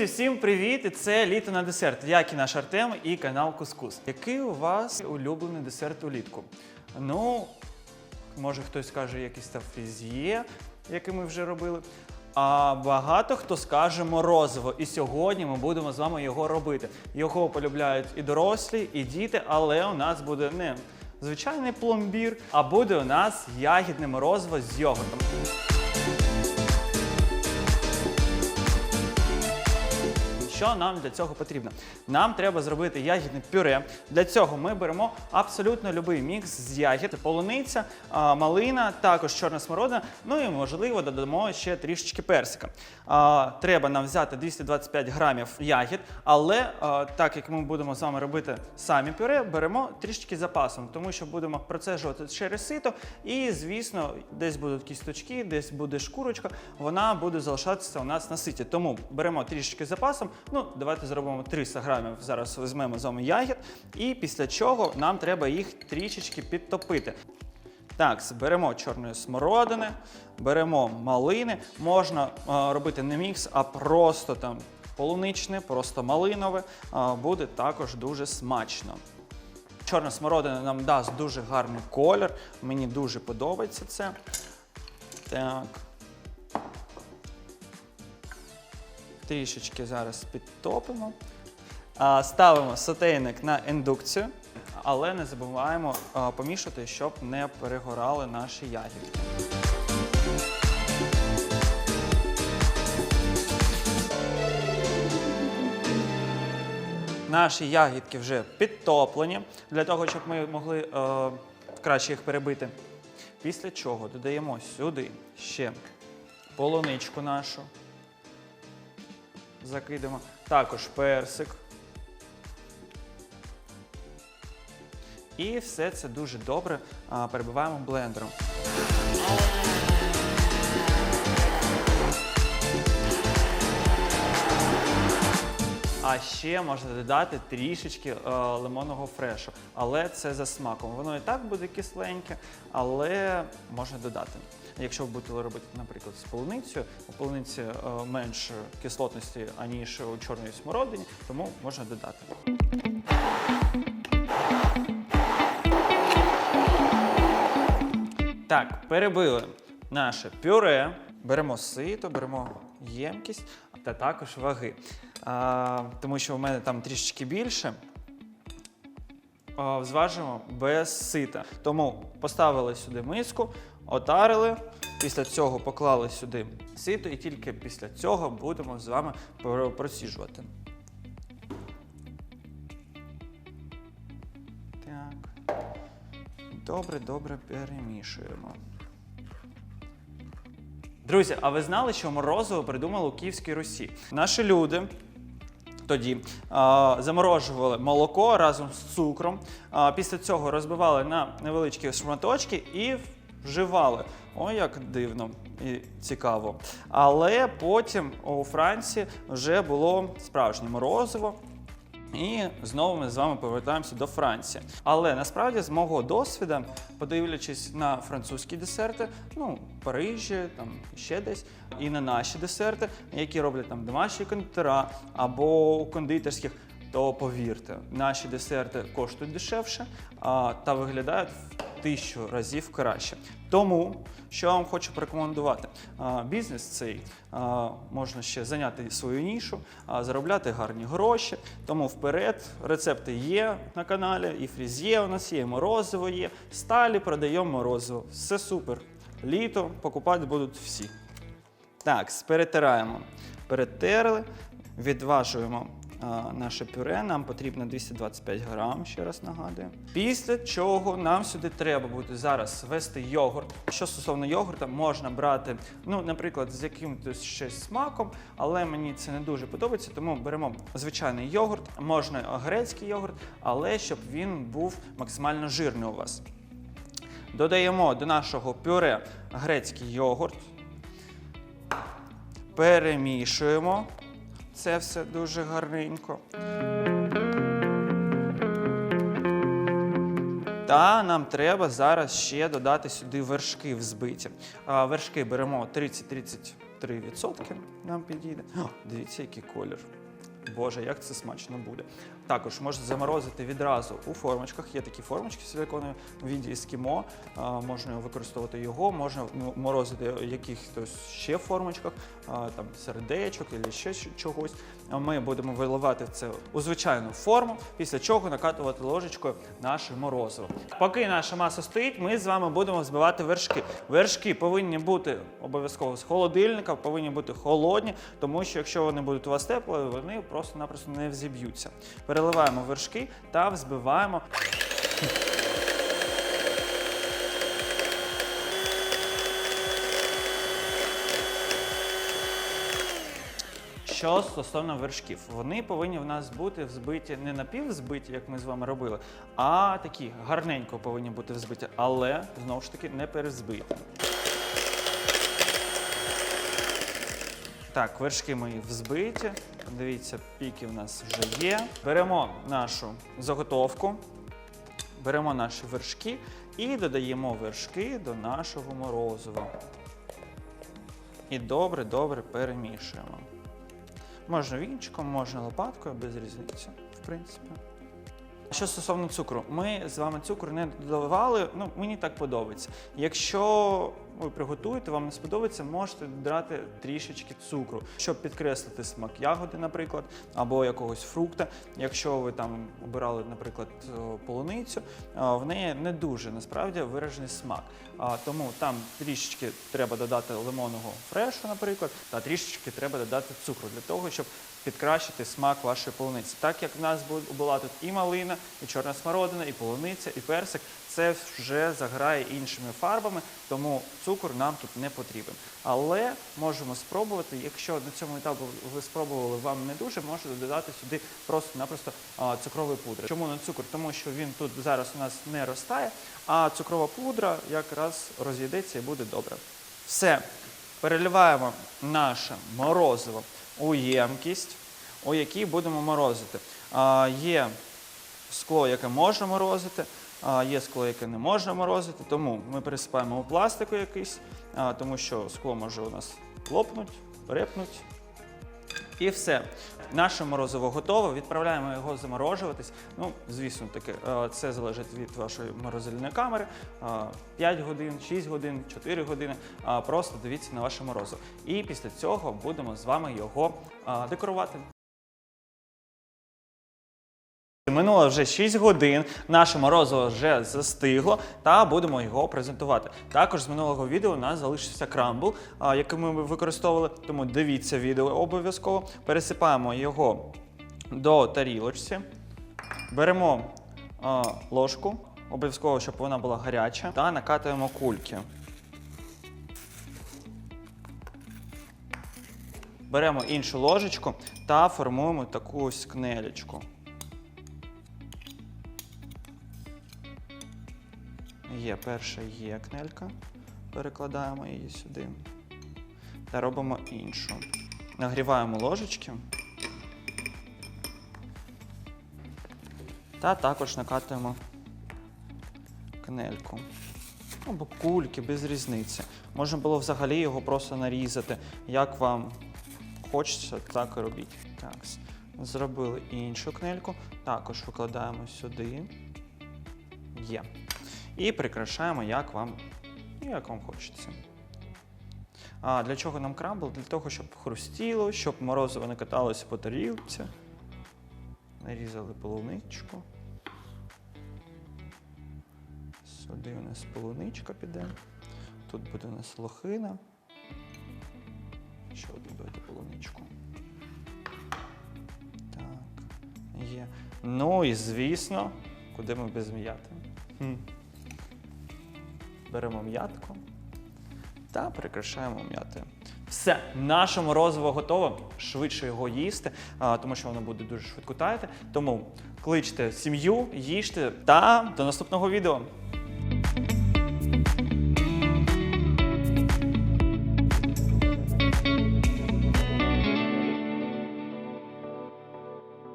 Друзі, всім привіт! І це літо на десерт. Я наш Артем і канал Кускус. Який у вас улюблений десерт улітку? Ну, може хтось скаже якийсь там фрізє, який ми вже робили. А багато хто скаже морозиво. І сьогодні ми будемо з вами його робити. Його полюбляють і дорослі, і діти, але у нас буде не звичайний пломбір, а буде у нас ягідне морозиво з йогуртом. Що нам для цього потрібно? Нам треба зробити ягідне пюре. Для цього ми беремо абсолютно будь-який мікс з ягід, полуниця, малина, також чорна смородина. Ну і можливо додамо ще трішечки персика. Треба нам взяти 225 грамів ягід, але так як ми будемо з вами робити самі пюре, беремо трішечки запасом, тому що будемо процежувати через сито. І, звісно, десь будуть кісточки, десь буде шкурочка, вона буде залишатися у нас на ситі. Тому беремо трішечки запасом. Ну, давайте зробимо 300 грамів. Зараз візьмемо з вами ягід, і після чого нам треба їх трішечки підтопити. Так, беремо чорної смородини, беремо малини. Можна е, робити не мікс, а просто там полуничне, просто малинове. Е, буде також дуже смачно. Чорна смородина нам дасть дуже гарний колір. Мені дуже подобається це. Так. Трішечки зараз підтопимо. Ставимо сотейник на індукцію, але не забуваємо помішати, щоб не перегорали наші ягідки. Наші ягідки вже підтоплені для того, щоб ми могли е, краще їх перебити. Після чого додаємо сюди ще полуничку нашу. Закидемо. Також персик. І все це дуже добре перебиваємо блендером. А ще можна додати трішечки е, лимонного фрешу, але це за смаком. Воно і так буде кисленьке, але можна додати. Якщо ви будете робити, наприклад, з полуницею, у полуниці е, менше кислотності, аніж у чорній смородині, тому можна додати. Так, перебили наше пюре. Беремо сито, беремо ємкість та також ваги. А, тому що у мене там трішечки більше. А, зважимо без сита. Тому поставили сюди миску, отарили. Після цього поклали сюди сито, і тільки після цього будемо з вами про- проціжувати. Так. Добре, добре перемішуємо. Друзі, а ви знали, що морозиво придумали у Київській Русі? Наші люди тоді заморожували молоко разом з цукром. Після цього розбивали на невеличкі шматочки і вживали. О, як дивно і цікаво. Але потім у Франції вже було справжнє морозиво. І знову ми з вами повертаємося до Франції. Але насправді, з мого досвіду, подивлячись на французькі десерти, ну, Парижі, там ще десь, і на наші десерти, які роблять там домашні кондитера або у кондитерських, то повірте, наші десерти коштують дешевше а, та виглядають в тисячу разів краще. Тому що я вам хочу порекомендувати, бізнес цей можна ще зайняти свою нішу, заробляти гарні гроші. Тому вперед рецепти є на каналі, і фрізє у нас є, і морозиво є. Сталі продаємо морозиво. Все супер. Літо покупати будуть всі. Так, перетираємо. Перетерли, відважуємо наше пюре. Нам потрібно 225 грам, ще раз нагадую. Після чого нам сюди треба буде зараз ввести йогурт. Що стосовно йогурта, можна брати, ну, наприклад, з якимось ще смаком, але мені це не дуже подобається, тому беремо звичайний йогурт, можна грецький йогурт, але щоб він був максимально жирний у вас. Додаємо до нашого пюре грецький йогурт. Перемішуємо це все дуже гарненько. Та нам треба зараз ще додати сюди вершки взбиті. Вершки беремо 30-30 3% нам підійде. О, дивіться, який колір. Боже, як це смачно буде. Також можна заморозити відразу у формочках. Є такі формочки силиконові в віді ескімо. Можна використовувати його, можна морозити в якихось ще формочках, там сердечок або ще чогось. Ми будемо виливати це у звичайну форму, після чого накатувати ложечкою наше морозиво. Поки наша маса стоїть, ми з вами будемо збивати вершки. Вершки повинні бути обов'язково з холодильника, повинні бути холодні, тому що якщо вони будуть у вас теплі, вони просто-напросто не взіб'ються. Переливаємо вершки та взбиваємо. Що стосовно вершків, вони повинні в нас бути взбиті не напівзбиті, як ми з вами робили, а такі гарненько повинні бути взбиті, але знову ж таки не перезбиті. Так, вершки мої взбиті. Дивіться, піки в нас вже є. Беремо нашу заготовку, беремо наші вершки і додаємо вершки до нашого морозива. І добре-добре перемішуємо. Можна вінчиком, можна лопаткою, без різниці, в принципі. Що стосовно цукру, ми з вами цукру не додавали, ну мені так подобається. Якщо ви приготуєте, вам не сподобається, можете додати трішечки цукру, щоб підкреслити смак ягоди, наприклад, або якогось фрукта. Якщо ви там обирали, наприклад, полуницю, в неї не дуже насправді виражений смак. Тому там трішечки треба додати лимонного фрешу, наприклад, та трішечки треба додати цукру для того, щоб підкращити смак вашої полуниці. Так як в нас бу- була тут і малина, і чорна смородина, і полуниця, і персик, це вже заграє іншими фарбами, тому цукор нам тут не потрібен. Але можемо спробувати, якщо на цьому етапі ви спробували вам не дуже, можете додати сюди просто-напросто цукровий пудри. Чому не цукор? Тому що він тут зараз у нас не ростає, а цукрова пудра якраз розійдеться і буде добре. Все, переливаємо наше морозиво у ємкість, у якій будемо морозити. Є скло, яке можна морозити, є скло, яке не можна морозити, тому ми пересипаємо у пластику якийсь, тому що скло може у нас лопнуть, репнуть. І все. Наше морозиво готове. Відправляємо його заморожуватись. Ну, звісно, таки, е, це залежить від вашої морозильної камери. Е, 5 годин, 6 годин, 4 години. Просто дивіться на ваше морозиво. І після цього будемо з вами його декорувати. Минуло вже 6 годин, наше морозиво вже застигло, та будемо його презентувати. Також з минулого відео у нас залишився крамбл, який ми використовували, тому дивіться відео обов'язково. Пересипаємо його до тарілочці, беремо ложку, обов'язково, щоб вона була гаряча, та накатуємо кульки. Беремо іншу ложечку та формуємо таку ось Є перша є кнелька. Перекладаємо її сюди. Та робимо іншу. Нагріваємо ложечки. Та також накатуємо кнельку. Або кульки, без різниці. Можна було взагалі його просто нарізати. Як вам хочеться, так і робіть. Так. Зробили іншу кнельку. Також викладаємо сюди. Є. І прикрашаємо, як вам, як вам хочеться. А для чого нам крамбл? Для того, щоб хрустіло, щоб морозиво не каталося по тарілці. Нарізали полуничку. Сюди у нас полуничка піде. Тут буде у нас лохина. Ще одну дайте полуничку. Так, є. Ну і звісно, куди ми без м'яти? Беремо м'ятку та прикрашаємо м'яти. Все, наше морозиво готове. Швидше його їсти, тому що воно буде дуже швидко таяти. Тому кличте сім'ю, їжте та до наступного відео.